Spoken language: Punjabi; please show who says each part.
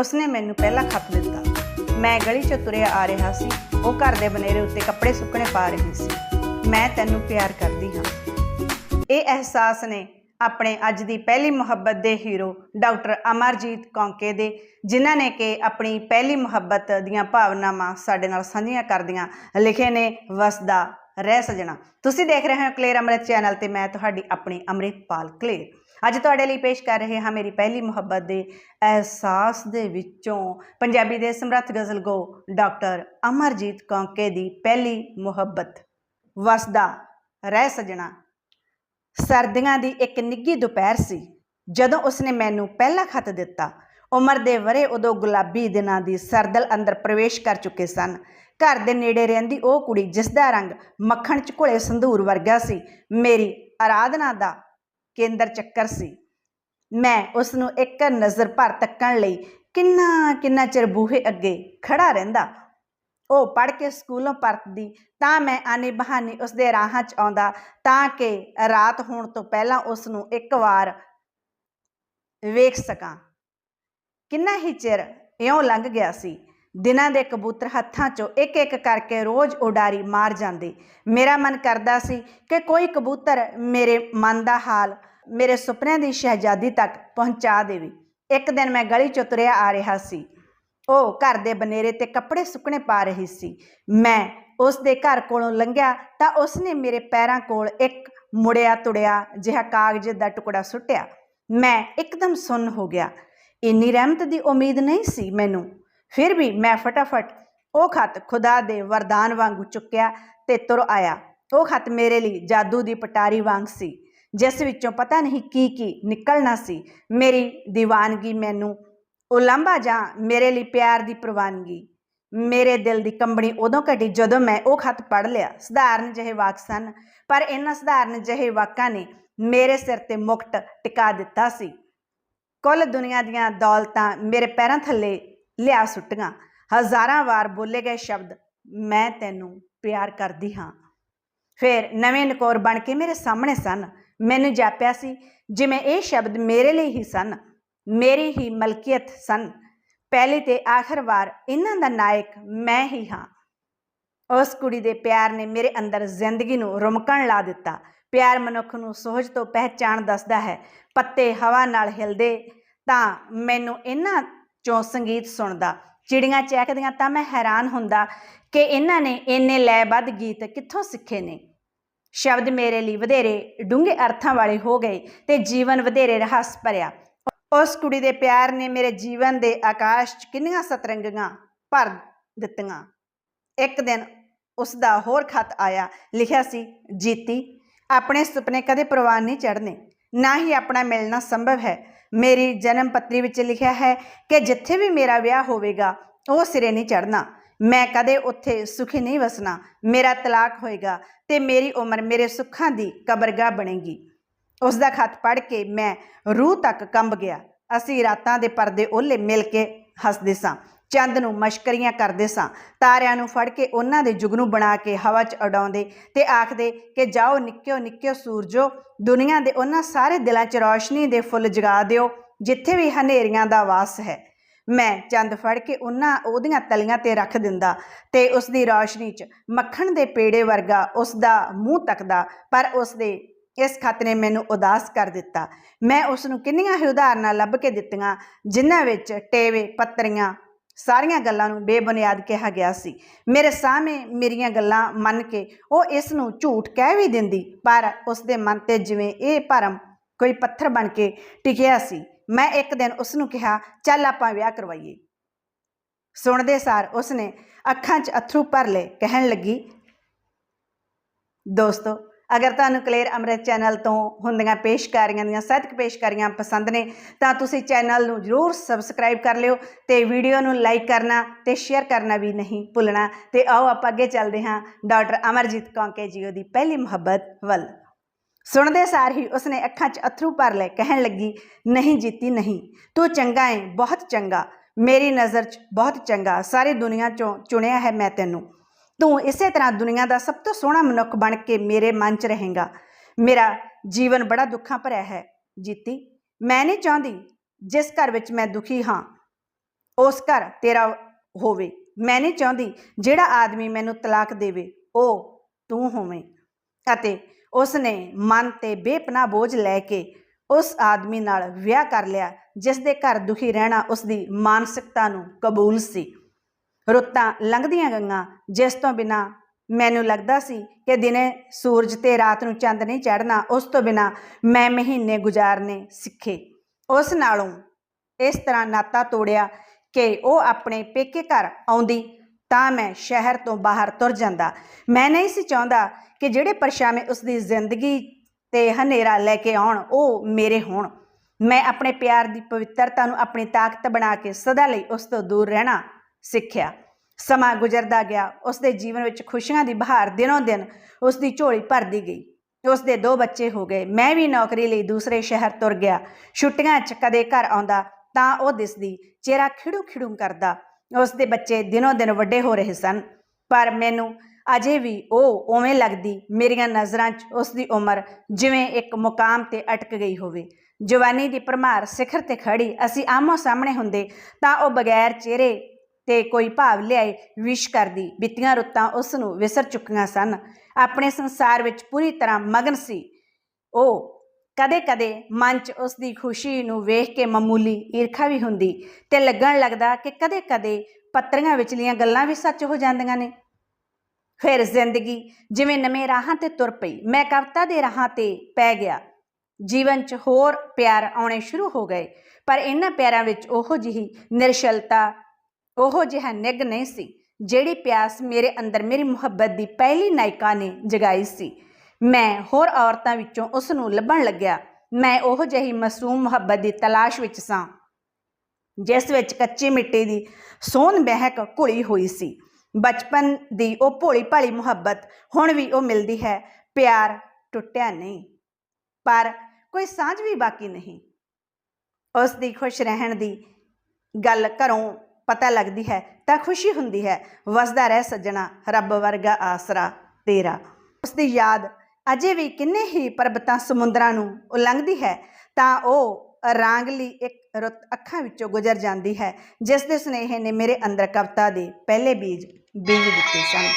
Speaker 1: ਉਸਨੇ ਮੈਨੂੰ ਪਹਿਲਾ ਖੱਪ ਦਿੱਤਾ। ਮੈਂ ਗਲੀ 'ਚ ਤੁਰਿਆ ਆ ਰਿਹਾ ਸੀ। ਉਹ ਘਰ ਦੇ ਬਨੇਰੇ ਉੱਤੇ ਕੱਪੜੇ ਸੁੱਕਣੇ ਪਾ ਰਹੀ ਸੀ। ਮੈਂ ਤੈਨੂੰ ਪਿਆਰ ਕਰਦੀ ਹਾਂ। ਇਹ ਅਹਿਸਾਸ ਨੇ ਆਪਣੇ ਅੱਜ ਦੀ ਪਹਿਲੀ ਮੁਹੱਬਤ ਦੇ ਹੀਰੋ ਡਾਕਟਰ ਅਮਰਜੀਤ ਕੌਂਕੇ ਦੇ, ਜਿਨ੍ਹਾਂ ਨੇ ਕਿ ਆਪਣੀ ਪਹਿਲੀ ਮੁਹੱਬਤ ਦੀਆਂ ਭਾਵਨਾਵਾਂ ਸਾਡੇ ਨਾਲ ਸਾਂਝੀਆਂ ਕਰਦੀਆਂ ਲਿਖੇ ਨੇ ਵਸਦਾ ਰਹਿ ਸਜਣਾ। ਤੁਸੀਂ ਦੇਖ ਰਹੇ ਹੋ ਕਲੇਰ ਅੰਮ੍ਰਿਤ ਚੈਨਲ ਤੇ ਮੈਂ ਤੁਹਾਡੀ ਆਪਣੀ ਅੰਮ੍ਰਿਤਪਾਲ ਕਲੇਰ। ਅੱਜ ਤੁਹਾਡੇ ਲਈ ਪੇਸ਼ ਕਰ ਰਹੇ ਹਾਂ ਮੇਰੀ ਪਹਿਲੀ ਮੁਹੱਬਤ ਦੇ ਅਹਿਸਾਸ ਦੇ ਵਿੱਚੋਂ ਪੰਜਾਬੀ ਦੇ ਸਮਰੱਥ ਗਜ਼ਲ ਗੋ ਡਾਕਟਰ ਅਮਰਜੀਤ ਕੌਂਕੇ ਦੀ ਪਹਿਲੀ ਮੁਹੱਬਤ। ਵਸਦਾ, ਰਹਿ ਸਜਣਾ। ਸਰਦੀਆਂ ਦੀ ਇੱਕ ਨਿੱਘੀ ਦੁਪਹਿਰ ਸੀ। ਜਦੋਂ ਉਸਨੇ ਮੈਨੂੰ ਪਹਿਲਾ ਖਤ ਦਿੱਤਾ, ਉਮਰ ਦੇ ਵਰੇ ਉਦੋਂ ਗੁਲਾਬੀ ਦਿਨਾਂ ਦੀ ਸਰਦਲ ਅੰਦਰ ਪ੍ਰਵੇਸ਼ ਕਰ ਚੁੱਕੇ ਸਨ। ਘਰ ਦੇ ਨੇੜੇ ਰਹਿੰਦੀ ਉਹ ਕੁੜੀ ਜਿਸ ਦਾ ਰੰਗ ਮੱਖਣ ਚ ਘੁਲੇ ਸੰਧੂਰ ਵਰਗਾ ਸੀ। ਮੇਰੀ ਆਰਾਧਨਾ ਦਾ ਕੇਂਦਰ ਚੱਕਰ ਸੀ। ਮੈਂ ਉਸ ਨੂੰ ਇੱਕ ਨਜ਼ਰ ਭਰ ਤੱਕਣ ਲਈ ਕਿੰਨਾ ਕਿੰਨਾ ਚਿਰ ਬੂਹੇ ਅੱਗੇ ਖੜਾ ਰਹਿੰਦਾ। ਉਹ ਪੜ੍ਹ ਕੇ ਸਕੂਲੋਂ ਪਰਤਦੀ, ਤਾਂ ਮੈਂ ਆਨੇ ਬਹਾਨੇ ਉਸ ਦੇ ਰਾਹਾਂ 'ਚ ਆਉਂਦਾ, ਤਾਂ ਕਿ ਰਾਤ ਹੋਣ ਤੋਂ ਪਹਿਲਾਂ ਉਸ ਨੂੰ ਇੱਕ ਵਾਰ ਵੇਖ ਸਕਾਂ। ਕਿੰਨਾ ਹੀ ਚਿਰ ਇਉਂ ਲੰਘ ਗਿਆ ਸੀ। ਦਿਨਾਂ ਦੇ ਕਬੂਤਰ ਹੱਥਾਂ 'ਚੋਂ ਇੱਕ ਇੱਕ ਕਰਕੇ ਰੋਜ਼ ਉਡਾਰੀ ਮਾਰ ਜਾਂਦੇ। ਮੇਰਾ ਮਨ ਕਰਦਾ ਸੀ ਕਿ ਕੋਈ ਕਬੂਤਰ ਮੇਰੇ ਮਨ ਦਾ ਹਾਲ ਮੇਰੇ ਸੁਪਨਿਆਂ ਦੀ ਸ਼ਹਿਜ਼ਾਦੀ ਤੱਕ ਪਹੁੰਚਾ ਦੇਵੇ। ਇੱਕ ਦਿਨ ਮੈਂ ਗਲੀ 'ਚੋਂ ਤੁਰਿਆ ਆ ਰਿਹਾ ਸੀ। ਉਹ ਘਰ ਦੇ ਬਨੇਰੇ ਤੇ ਕੱਪੜੇ ਸੁੱਕਣੇ ਪਾ ਰਹੀ ਸੀ। ਮੈਂ ਉਸ ਦੇ ਘਰ ਕੋਲੋਂ ਲੰਘਿਆ ਤਾਂ ਉਸ ਨੇ ਮੇਰੇ ਪੈਰਾਂ ਕੋਲ ਇੱਕ ਮੁੜਿਆ ਤੁੜਿਆ ਜਿਹਾ ਕਾਗਜ਼ ਦਾ ਟੁਕੜਾ ਸੁੱਟਿਆ। ਮੈਂ ਇੱਕਦਮ ਸੁੰਨ ਹੋ ਗਿਆ। ਇੰਨੀ ਰਹਿਮਤ ਦੀ ਉਮੀਦ ਨਹੀਂ ਸੀ ਮੈਨੂੰ। ਫਿਰ ਵੀ ਮੈਂ ਫਟਾਫਟ ਉਹ ਖਤ ਖੁਦਾ ਦੇ ਵਰਦਾਨ ਵਾਂਗੂ ਚੁੱਕਿਆ ਤੇ ਤੁਰ ਆਇਆ। ਉਹ ਖਤ ਮੇਰੇ ਲਈ ਜਾਦੂ ਦੀ ਪਟਾਰੀ ਵਾਂਗ ਸੀ, ਜਿਸ ਵਿੱਚੋਂ ਪਤਾ ਨਹੀਂ ਕੀ ਕੀ ਨਿਕਲਣਾ ਸੀ। ਮੇਰੀ ਦੀਵਾਨਗੀ ਮੈਨੂੰ ਉਲੰਭਾ ਜਾਂ ਮੇਰੇ ਲਈ ਪਿਆਰ ਦੀ ਪ੍ਰਵਾਨਗੀ। ਮੇਰੇ ਦਿਲ ਦੀ ਕੰਬਣੀ ਉਦੋਂ ਘਟੀ ਜਦੋਂ ਮੈਂ ਉਹ ਖਤ ਪੜ੍ਹ ਲਿਆ। ਸਧਾਰਨ ਜਿਹੇ ਵਾਕ ਸਨ, ਪਰ ਇਹਨਾਂ ਸਧਾਰਨ ਜਿਹੇ ਵਾਕਾਂ ਨੇ ਮੇਰੇ ਸਿਰ ਤੇ ਮੁਕਟ ਟਿਕਾ ਦਿੱਤਾ ਸੀ। ਕੁੱਲ ਦੁਨੀਆ ਦੀਆਂ ਦੌਲਤਾਂ ਮੇਰੇ ਪੈਰਾਂ ਥੱਲੇ ਲਿਆ ਸੁੱਟੀਆਂ। ਹਜ਼ਾਰਾਂ ਵਾਰ ਬੋਲੇ ਗਏ ਸ਼ਬਦ, ਮੈਂ ਤੈਨੂੰ ਪਿਆਰ ਕਰਦੀ ਹਾਂ। ਫਿਰ ਨਵੇਂ ਨਕੋਰ ਬਣ ਕੇ ਮੇਰੇ ਸਾਹਮਣੇ ਸਨ। ਮੈਨੂੰ ਜਾਪਿਆ ਸੀ, ਜਿਵੇਂ ਇਹ ਸ਼ਬਦ ਮੇਰੇ ਲਈ ਹੀ ਸਨ, ਮੇਰੀ ਹੀ ਮਲਕੀਅਤ ਸਨ। ਪਹਿਲੀ ਤੇ ਆਖਰ ਵਾਰ ਇਹਨਾਂ ਦਾ ਨਾਇਕ ਮੈਂ ਹੀ ਹਾਂ। ਉਸ ਕੁੜੀ ਦੇ ਪਿਆਰ ਨੇ ਮੇਰੇ ਅੰਦਰ ਜ਼ਿੰਦਗੀ ਨੂੰ ਰੁਮਕਣ ਲਾ ਦਿੱਤਾ। ਪਿਆਰ ਮਨੁੱਖ ਨੂੰ ਸੋਝ ਤੋਂ ਪਹਿਚਾਣ ਦੱਸਦਾ ਹੈ, ਪੱਤੇ ਹਵਾ ਨਾਲ ਹਿਲਦੇ ਤਾਂ ਮੈਨੂੰ ਇਹਨਾਂ ਚੋਂ ਸੰਗੀਤ ਸੁਣਦਾ। ਚਿੜੀਆਂ ਚਹਿਕਦੀਆਂ ਤਾਂ ਮੈਂ ਹੈਰਾਨ ਹੁੰਦਾ ਕਿ ਇਹਨਾਂ ਨੇ ਇੰਨੇ ਲੈਬੱਧ ਗੀਤ ਕਿੱਥੋਂ ਸਿੱਖੇ ਨੇ। ਸ਼ਬਦ ਮੇਰੇ ਲਈ ਵਧੇਰੇ ਡੂੰਘੇ ਅਰਥਾਂ ਵਾਲੇ ਹੋ ਗਏ ਤੇ ਜੀਵਨ ਵਧੇਰੇ ਰਹੱਸ ਭਰਿਆ। ਉਸ ਕੁੜੀ ਦੇ ਪਿਆਰ ਨੇ ਮੇਰੇ ਜੀਵਨ ਦੇ ਆਕਾਸ਼ 'ਚ ਕਿੰਨੀਆਂ ਸਤਰੰਗੀਆਂ ਭਰ ਦਿੱਤੀਆਂ। ਇੱਕ ਦਿਨ ਉਸ ਦਾ ਹੋਰ ਖਤ ਆਇਆ। ਲਿਖਿਆ ਸੀ, ਜੀਤੀ, ਆਪਣੇ ਸੁਪਨੇ ਕਦੇ ਪ੍ਰਵਾਨ ਨਹੀਂ ਚੜਨੇ ਨਾ ਹੀ ਆਪਣਾ ਮਿਲਣਾ ਸੰਭਵ ਹੈ। ਮੇਰੀ ਜਨਮ ਪੱਤਰੀ ਵਿੱਚ ਲਿਖਿਆ ਹੈ ਕਿ ਜਿੱਥੇ ਵੀ ਮੇਰਾ ਵਿਆਹ ਹੋਵੇਗਾ, ਉਹ ਸਿਰੇ ਨਹੀਂ ਚੜਨਾ ਮੈਂ ਕਦੇ ਉੱਥੇ ਸੁਖੀ ਨਹੀਂ ਵਸਣਾ। ਮੇਰਾ ਤਲਾਕ ਹੋਏਗਾ ਤੇ ਮੇਰੀ ਉਮਰ ਮੇਰੇ ਸੁੱਖਾਂ ਦੀ ਕਬਰਗਾਹ ਬਣੇਗੀ। ਉਸ ਦਾ ਖਤ ਪੜ੍ਹ ਕੇ ਮੈਂ ਰੂਹ ਤੱਕ ਕੰਬ ਗਿਆ। ਅਸੀਂ ਰਾਤਾਂ ਦੇ ਪਰਦੇ ਓਲੇ ਮਿਲ ਕੇ ਹੱਸਦੇ ਸਾਂ। ਚੰਦ ਨੂੰ ਮਸ਼ਕਰੀਆਂ ਕਰਦੇ ਸਾਂ। ਤਾਰਿਆਂ ਨੂੰ ਫੜ ਕੇ ਉਹਨਾਂ ਦੇ ਜੁਗਨੂ ਬਣਾ ਕੇ ਹਵਾ 'ਚ ਉਡਾਉਂਦੇ ਤੇ ਆਖਦੇ ਕਿ ਜਾਓ, ਨਿੱਕਿਓ ਨਿੱਕਿਓ ਸੂਰਜੋ, ਦੁਨੀਆ ਦੇ ਉਹਨਾਂ ਸਾਰੇ ਦਿਲਾਂ 'ਚ ਰੌਸ਼ਨੀ ਦੇ ਫੁੱਲ ਜਗਾ ਦਿਓ, ਜਿੱਥੇ ਵੀ ਹਨੇਰੀਆਂ ਦਾ ਵਾਸ ਹੈ। ਮੈਂ ਚੰਦ ਫੜ ਕੇ ਉਹਨਾਂ, ਉਹਦੀਆਂ ਤਲੀਆਂ ਤੇ ਰੱਖ ਦਿੰਦਾ ਤੇ ਉਸ ਦੀ ਰੌਸ਼ਨੀ 'ਚ ਮੱਖਣ ਦੇ ਪੇੜੇ ਵਰਗਾ ਉਸ ਦਾ ਮੂੰਹ ਤੱਕਦਾ, ਪਰ ਉਸ ਦੇ ਇਸ ਖਤ ਨੇ ਮੈਨੂੰ ਉਦਾਸ ਕਰ ਦਿੱਤਾ। ਮੈਂ ਉਸ ਨੂੰ ਕਿੰਨੀਆਂ ਹੀ ਉਦਾਹਰਨਾਂ ਲੱਭ ਕੇ ਦਿੱਤੀਆਂ, ਜਿਨ੍ਹਾਂ ਵਿੱਚ ਟੇਵੇ, ਪੱਤਰੀਆਂ ਸਾਰੀਆਂ ਗੱਲਾਂ ਨੂੰ ਬੇਬੁਨਿਆਦ ਕਿਹਾ ਗਿਆ ਸੀ। ਮੇਰੇ ਸਾਹਮਣੇ ਮੇਰੀਆਂ ਗੱਲਾਂ ਮੰਨ ਕੇ ਉਹ ਇਸ ਨੂੰ ਝੂਠ ਕਹਿ ਵੀ ਦਿੰਦੀ, ਪਰ ਉਸ ਦੇ ਮਨ ਤੇ ਜਿਵੇਂ ਇਹ ਭਰਮ ਕੋਈ ਪੱਥਰ ਬਣ ਕੇ ਟਿਕਿਆ ਸੀ, ਮੈਂ ਇੱਕ ਦਿਨ ਉਸ ਨੂੰ ਕਿਹਾ, ਚੱਲ ਆਪਾਂ ਵਿਆਹ ਕਰਵਾਈਏ। ਸੁਣਦੇ ਸਾਰ ਉਸ ਨੇ ਅੱਖਾਂ 'ਚ ਅਥਰੂ ਭਰ ਲਏ, ਕਹਿਣ ਲੱਗੀ, ਦੋਸਤੋ ਅਗਰ ਤੁਹਾਨੂੰ ਕਲੀਅਰ ਅੰਮ੍ਰਿਤ ਚੈਨਲ ਤੋਂ ਹੁੰਦੀਆਂ ਪੇਸ਼ਕਾਰੀਆਂ ਦੀਆਂ ਸਾਹਿਤਕ ਪੇਸ਼ਕਾਰੀਆਂ ਪਸੰਦ ਨੇ, ਤਾਂ ਤੁਸੀਂ ਚੈਨਲ ਨੂੰ ਜਰੂਰ ਸਬਸਕ੍ਰਾਈਬ ਕਰ ਲਿਓ ਤੇ ਵੀਡੀਓ ਨੂੰ ਲਾਈਕ ਕਰਨਾ ਤੇ ਸ਼ੇਅਰ ਕਰਨਾ ਵੀ ਨਹੀਂ ਭੁੱਲਣਾ। ਤੇ ਆਓ ਆਪਾਂ ਅੱਗੇ ਚੱਲਦੇ ਹਾਂ ਡਾਕਟਰ ਅਮਰਜੀਤ ਕੌਂਕੇ ਜੀ ਦੀ ਪਹਿਲੀ ਮੁਹੱਬਤ ਵੱਲ। ਸੁਣਦੇ ਸਾਰ ਹੀ ਉਸਨੇ ਅੱਖਾਂ 'ਚ ਅਥਰੂ ਭਰ ਲਏ, ਕਹਿਣ ਲੱਗੀ, ਨਹੀਂ ਜੀਤੀ, ਨਹੀਂ, ਤੂੰ ਚੰਗਾ ਹੈ ਬਹੁਤ ਚੰਗਾ। ਮੇਰੀ ਨਜ਼ਰ 'ਚ ਬਹੁਤ ਚੰਗਾ, ਸਾਰੀ ਦੁਨੀਆ 'ਚੋਂ ਚੁਣਿਆ ਹੈ ਮੈਂ ਤੈਨੂੰ। ਤੂੰ ਇਸੇ ਤਰ੍ਹਾਂ ਦੁਨੀਆ ਦਾ ਸਭ ਤੋਂ ਸੋਹਣਾ ਮਨੁੱਖ ਬਣ ਕੇ ਮੇਰੇ ਮਨ 'ਚ ਰਹੇਗਾ। ਮੇਰਾ ਜੀਵਨ ਬੜਾ ਦੁੱਖਾਂ ਭਰਿਆ ਹੈ, ਜੀਤੀ। ਮੈਂ ਨਹੀਂ ਚਾਹੁੰਦੀ ਜਿਸ ਘਰ ਵਿੱਚ ਮੈਂ ਦੁਖੀ ਹਾਂ, ਉਸ ਘਰ ਤੇਰਾ ਹੋਵੇ। ਮੈਂ ਨਹੀਂ ਚਾਹੁੰਦੀ ਜਿਹੜਾ ਆਦਮੀ ਮੈਨੂੰ ਤਲਾਕ ਦੇਵੇ, ਉਹ ਤੂੰ ਹੋਵੇਂ। ਅਤੇ ਉਸ ਨੇ ਮਨ ਤੇ ਬੇਪਨਾਹ ਬੋਝ ਲੈ ਕੇ ਉਸ ਆਦਮੀ ਨਾਲ ਵਿਆਹ ਕਰ ਲਿਆ, ਜਿਸ ਦੇ ਘਰ ਦੁਖੀ ਰਹਿਣਾ ਉਸ ਦੀ ਮਾਨਸਿਕਤਾ ਨੂੰ ਕਬੂਲ ਸੀ। ਰੁੱਤਾਂ ਲੰਘਦੀਆਂ ਗਈਆਂ ਜਿਸ ਤੋਂ ਬਿਨਾ ਮੈਨੂੰ ਲੱਗਦਾ ਸੀ ਕਿ ਦਿਨੇ ਸੂਰਜ ਤੇ ਰਾਤ ਨੂੰ ਚੰਦ ਨਹੀਂ ਚੜ੍ਹਨਾ, ਉਸ ਤੋਂ ਬਿਨਾ ਮੈਂ ਮਹੀਨੇ ਗੁਜ਼ਾਰਨੇ ਸਿੱਖੇ। ਉਸ ਨਾਲੋਂ ਇਸ ਤਰ੍ਹਾਂ ਨਾਤਾ ਤੋੜਿਆ ਕਿ ਉਹ ਆਪਣੇ ਪੇਕੇ ਘਰ ਆਉਂਦੀ ਤਾਂ ਮੈਂ ਸ਼ਹਿਰ ਤੋਂ ਬਾਹਰ ਤੁਰ ਜਾਂਦਾ। ਮੈਂ ਨਹੀਂ ਸੀ ਚਾਹੁੰਦਾ ਕਿ ਜਿਹੜੇ ਪਰਛਾਵੇਂ ਉਸ ਦੀ ਜ਼ਿੰਦਗੀ ਤੇ ਹਨੇਰਾ ਲੈ ਕੇ ਆਉਣ, ਉਹ ਮੇਰੇ ਹੋਣ। ਮੈਂ ਆਪਣੇ ਪਿਆਰ ਦੀ ਪਵਿੱਤਰਤਾ ਨੂੰ ਆਪਣੀ ਤਾਕਤ ਬਣਾ ਕੇ ਸਦਾ ਲਈ ਉਸ ਤੋਂ ਦੂਰ ਰਹਿਣਾ ਸਿੱਖਿਆ। ਸਮਾਂ ਗੁਜ਼ਰਦਾ ਗਿਆ। ਉਸ ਦੇ ਜੀਵਨ ਵਿੱਚ ਖੁਸ਼ੀਆਂ ਦੀ ਬਹਾਰ ਦਿਨੋਂ ਦਿਨ ਉਸ ਦੀ ਝੋਲੀ ਭਰਦੀ ਗਈ। ਉਸ ਦੇ ਦੋ ਬੱਚੇ ਹੋ ਗਏ। ਮੈਂ ਵੀ ਨੌਕਰੀ ਲਈ ਦੂਸਰੇ ਸ਼ਹਿਰ ਤੁਰ ਗਿਆ। ਛੁੱਟੀਆਂ 'ਚ ਕਦੇ ਘਰ ਆਉਂਦਾ ਤਾਂ ਉਹ ਦਿਸਦੀ, ਚਿਹਰਾ ਖਿੜੂ ਖਿੜੂ ਕਰਦਾ। ਉਸ ਦੇ ਬੱਚੇ ਦਿਨੋਂ ਦਿਨ ਵੱਡੇ ਹੋ ਰਹੇ ਸਨ। ਪਰ ਮੈਨੂੰ ਅਜੇ ਵੀ ਉਹ ਉਵੇਂ ਲੱਗਦੀ, ਮੇਰੀਆਂ ਨਜ਼ਰਾਂ 'ਚ ਉਸ ਦੀ ਉਮਰ ਜਿਵੇਂ ਇੱਕ ਮੁਕਾਮ ਤੇ ਅਟਕ ਗਈ ਹੋਵੇ। ਜਵਾਨੀ ਦੀ ਭਰਮਾਰ ਸਿਖਰ ਤੇ ਖੜੀ ਅਸੀਂ ਆਮੋ ਸਾਹਮਣੇ ਹੁੰਦੇ ਤਾਂ ਉਹ ਬਗੈਰ ਚਿਹਰੇ ਤੇ ਕੋਈ ਭਾਵ ਲਿਆਏ ਵਿਸ਼ ਕਰਦੀ, ਬੀਤੀਆਂ ਰੁੱਤਾਂ ਉਸ ਨੂੰ ਵਿਸਰ ਚੁੱਕੀਆਂ ਸਨ। ਆਪਣੇ ਸੰਸਾਰ ਵਿੱਚ ਪੂਰੀ ਤਰ੍ਹਾਂ ਮਗਨ ਸੀ। ਉਹ ਕਦੇ-ਕਦੇ ਮਨ 'ਚ ਉਸ ਦੀ ਖੁਸ਼ੀ ਨੂੰ ਵੇਖ ਕੇ ਮਾਮੂਲੀ ਈਰਖਾ ਵੀ ਹੁੰਦੀ ਤੇ ਲੱਗਣ ਲੱਗਦਾ ਕਿ ਕਦੇ-ਕਦੇ ਪੱਤਰੀਆਂ ਵਿਚਲੀਆਂ ਗੱਲਾਂ ਵੀ ਸੱਚ ਹੋ ਜਾਂਦੀਆਂ ਨੇ। ਫਿਰ ਜ਼ਿੰਦਗੀ ਜਿਵੇਂ ਨਵੇਂ ਰਾਹਾਂ ਤੇ ਤੁਰ ਪਈ, ਮੈਂ ਕਵਿਤਾ ਦੇ ਰਾਹਾਂ ਤੇ ਪੈ ਗਿਆ। ਜੀਵਨ 'ਚ ਹੋਰ ਪਿਆਰ ਆਉਣੇ ਸ਼ੁਰੂ ਹੋ ਗਏ, ਪਰ ਇਹਨਾਂ ਪਿਆਰਾਂ ਵਿੱਚ ਉਹੋ ਜਿਹੀ ਨਿਰਸ਼ਲਤਾ ਉਹੋ ਜਿਹਾ ਨਿੱਘ ਨਹੀਂ ਸੀ, ਜਿਹੜੀ ਪਿਆਸ ਮੇਰੇ ਅੰਦਰ ਮੇਰੀ ਮੁਹੱਬਤ ਦੀ ਪਹਿਲੀ ਨਾਇਕਾ ਨੇ ਜਗਾਈ ਸੀ। ਮੈਂ ਹੋਰ ਔਰਤਾਂ ਵਿੱਚੋਂ ਉਸ ਨੂੰ ਲੱਭਣ ਲੱਗਿਆ। ਮੈਂ ਉਹ ਜਿਹੀ ਮਾਸੂਮ ਮੁਹੱਬਤ ਦੀ ਤਲਾਸ਼ ਵਿੱਚ ਸਾਂ, ਜਿਸ ਵਿੱਚ ਕੱਚੀ ਮਿੱਟੀ ਦੀ ਸੋਹਣ ਬਹਿਕ ਘੁਲੀ ਹੋਈ ਸੀ। ਬਚਪਨ ਦੀ ਉਹ ਭੋਲੀ ਭਾਲੀ ਮੁਹੱਬਤ ਹੁਣ ਵੀ ਉਹ ਮਿਲਦੀ ਹੈ। ਪਿਆਰ ਟੁੱਟਿਆ ਨਹੀਂ, ਪਰ ਕੋਈ ਸਾਂਝ ਵੀ ਬਾਕੀ ਨਹੀਂ। ਉਸ ਦੀ ਖੁਸ਼ ਰਹਿਣ ਦੀ ਗੱਲ ਘਰੋਂ ਪਤਾ ਲੱਗਦੀ ਹੈ ਤਾਂ ਖੁਸ਼ੀ ਹੁੰਦੀ ਹੈ। ਵਸਦਾ ਰਹਿ ਸੱਜਣਾ, ਰੱਬ ਵਰਗਾ ਆਸਰਾ ਤੇਰਾ। ਉਸ ਦੀ ਯਾਦ ਅਜੇ ਵੀ ਕਿੰਨੇ ਹੀ ਪਰਬਤਾਂ ਸਮੁੰਦਰਾਂ ਨੂੰ ਉਲੰਘਦੀ ਹੈ, ਤਾਂ ਉਹ ਰਾਂਗਲੀ ਇੱਕ ਰੁੱਤ ਅੱਖਾਂ ਵਿੱਚੋਂ ਗੁਜ਼ਰ ਜਾਂਦੀ ਹੈ ਜਿਸ ਦੇ ਸੁਨੇਹੇ ਨੇ ਮੇਰੇ ਅੰਦਰ ਕਵਿਤਾ ਦੇ ਪਹਿਲੇ ਬੀਜ ਬੀਜ ਦਿੱਤੇ ਸਨ।